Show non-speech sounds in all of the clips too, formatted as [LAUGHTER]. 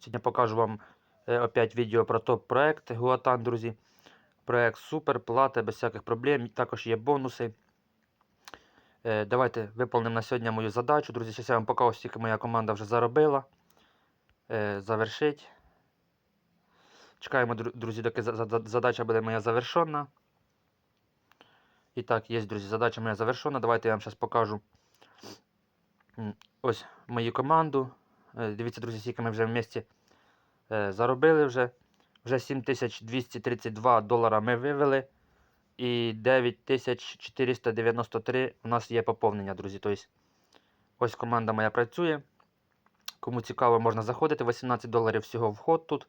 Сьогодні покажу вам е, опять відео про топ-проект Гуатан, друзі. Проект супер, плата без всяких проблем. Також є бонуси. Е, Давайте виповнимо на сьогодні мою задачу. Друзі, зараз я вам покажу, скільки моя команда вже заробила. Е, Завершить. Чекаємо, друзі, доки за- за- задача буде моя завершена. І так, є, друзі, задача моя завершена. Давайте я вам зараз покажу ось мою команду. Е, Дивіться, друзі, скільки ми вже в місті е, заробили вже. Вже 7232 долара ми вивели. І 9493 у нас є поповнення, друзі. Тобто, ось команда моя працює. Кому цікаво, можна заходити. 18 доларів всього вход тут.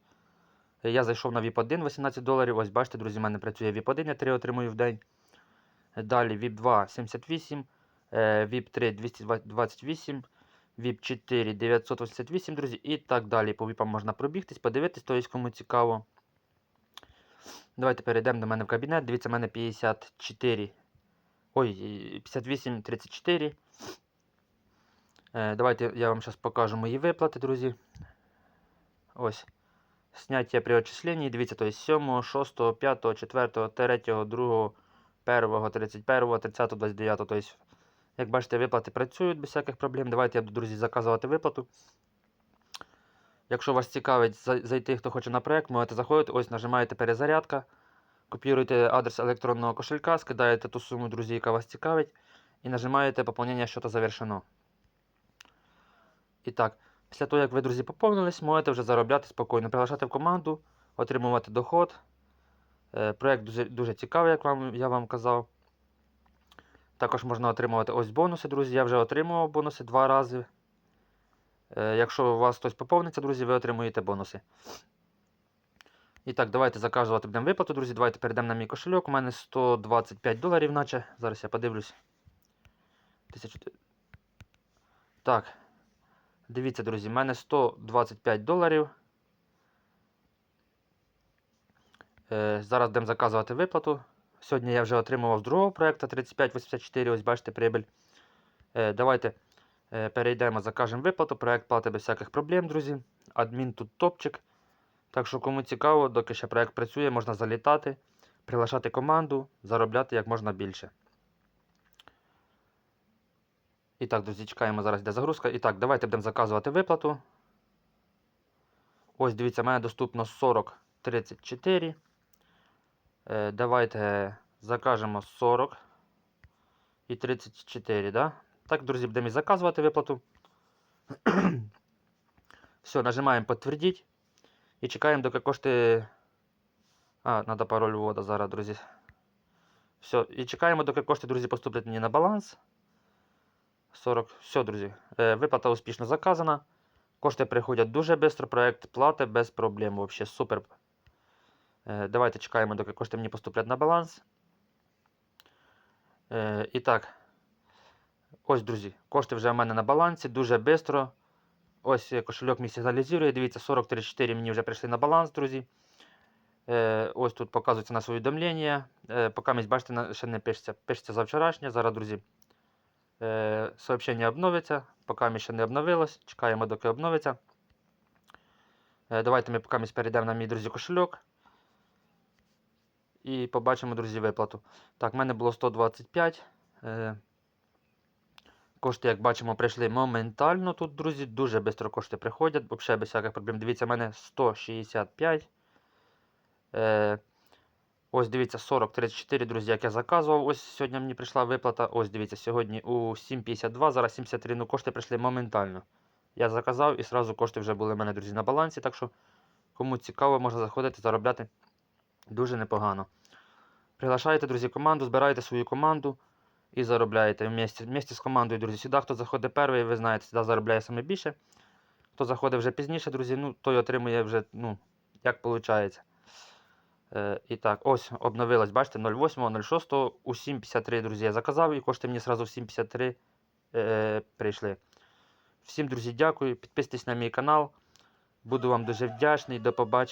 Я зайшов на VIP1 18 доларів. Ось бачите, друзі, в мене працює VIP1, я 3 отримую в день. Далі VIP2 78, е, VIP3 228, VIP4 988, друзі, і так далі. По VIP можна пробігтись, подивитись, то є кому цікаво. Давайте перейдемо до мене в кабінет. Дивіться, в мене 54. Ой, 58, 34. Е, давайте я вам зараз покажу мої виплати, друзі. Ось. Сняття при отчисленні. Дивіться, то є 7, 6, 5, 4, 3, 2, 1, 31, 30, 29. Тобто, як бачите, виплати працюють без всяких проблем. Давайте я буду, друзі, заказувати виплату. Якщо вас цікавить зайти, хто хоче на проект, можете заходити. Ось нажимаєте перезарядка, копіруєте адрес електронного кошелька, скидаєте ту суму, друзі, яка вас цікавить, і нажимаєте поповнення що-то завершено. І так, після того, як ви, друзі, поповнились, можете вже заробляти спокійно, приглашати в команду, отримувати доход. Е, Проект дуже, дуже цікавий, як вам, я вам казав. Також можна отримувати ось бонуси, друзі. Я вже отримував бонуси два рази. Е, Якщо у вас хтось поповниться, друзі, ви отримуєте бонуси. І так, давайте заказувати будемо виплату, друзі. Давайте перейдемо на мій кошельок. У мене 125 доларів, наче. Зараз я подивлюсь. Так. Дивіться, друзі, в мене 125 доларів. Е, зараз будемо заказувати виплату. Сьогодні я вже отримував другого проєкту 3584. Ось бачите прибиль. Е, давайте е, перейдемо, закажемо виплату. Проєкт платить без всяких проблем, друзі. Адмін тут топчик. Так що, кому цікаво, доки ще проєкт працює, можна залітати, приглашати команду, заробляти як можна більше. І так, друзі, чекаємо зараз де загрузка. І так, давайте будемо заказувати виплату. Ось, дивіться, в мене доступно 40,34. Е, давайте закажемо 40 і 34, да? Так, друзі, будемо і заказувати виплату. [CLEARS THROAT] Все, нажимаємо підтвердіть. І чекаємо, доки кошти. А, треба пароль ввода зараз, друзі. Все, і чекаємо, доки кошти, друзі, поступлять мені на баланс. 40. Все, друзі. Е, виплата успішно заказана. Кошти приходять дуже швидко, проект плати без проблем. Вообще супер. Е, давайте чекаємо, доки кошти мені поступлять на баланс. Е, і так. Ось, друзі, кошти вже в мене на балансі дуже швидко. Ось е, кошельок мій сигналізує. Дивіться, 4034 мені вже прийшли на баланс, друзі. Ось тут показується наше увідомлення. Е, поки ми бачите, ще не пишеться. Пишеться за вчорашнє. Зараз, друзі, сообщення обновиться. Поки ми ще не обновилось. Чекаємо, доки обновиться. Давайте ми поки ми перейдемо на мій друзі кошельок. І побачимо, друзі, виплату. Так, в мене було 125. Е, Кошти, як бачимо, прийшли моментально тут, друзі. Дуже швидко кошти приходять, взагалі без всяких проблем. Дивіться, в мене 165. Е, ось дивіться, 40-34, друзі, як я заказував. Ось сьогодні мені прийшла виплата. Ось дивіться, сьогодні у 7,52, зараз 73. Ну, кошти прийшли моментально. Я заказав і одразу кошти вже були в мене, друзі, на балансі. Так що, кому цікаво, можна заходити, заробляти дуже непогано. Приглашайте, друзі, команду, збирайте свою команду і заробляєте вместе, вместе з командою, друзі. Сюди, хто заходить перший, ви знаєте, сюди заробляє саме більше. Хто заходить вже пізніше, друзі, ну, той отримує вже, ну, як виходить. Е, і так, ось обновилось, бачите, 08, 06, у 7,53, друзі, я заказав, і кошти мені одразу в 7,53 е, прийшли. Всім, друзі, дякую. Підписуйтесь на мій канал. Буду вам дуже вдячний. До побачення.